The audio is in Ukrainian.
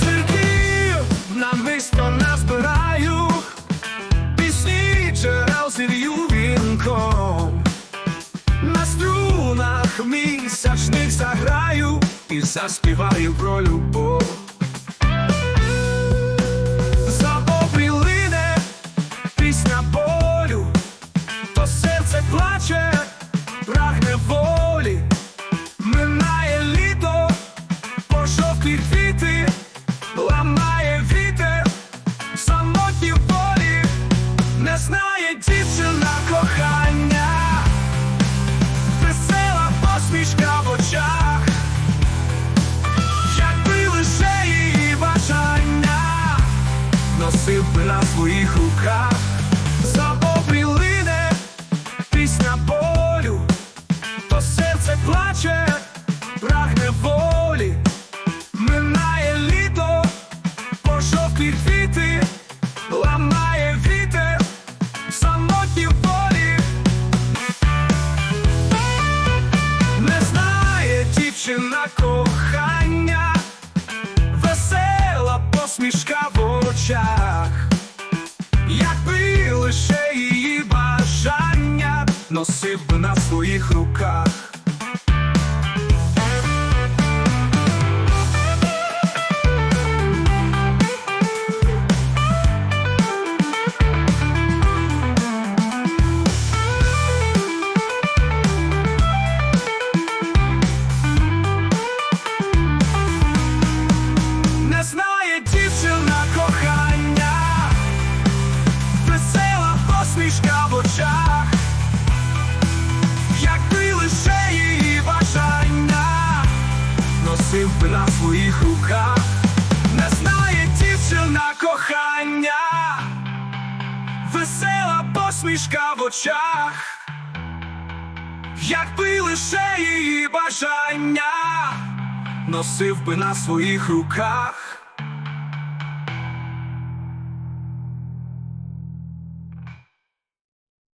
Церків намисто назбираю, пісні джерел зір'ю вінком, на струнах місячних заграю і заспіваю про любов. Пісня болю, то серце плаче, прагне волю. Квіти, ламає вітер, самотні полі, не знає дівчина кохання, весела посмішка в очах, якби лише її бажання носив би на своїх руках, кохання, весела посмішка в очах, якби лише її бажання носив би на своїх руках. Би на своїх руках, не знає дівчина кохання, весела посмішка в очах, якби лише її бажання носив би на своїх руках.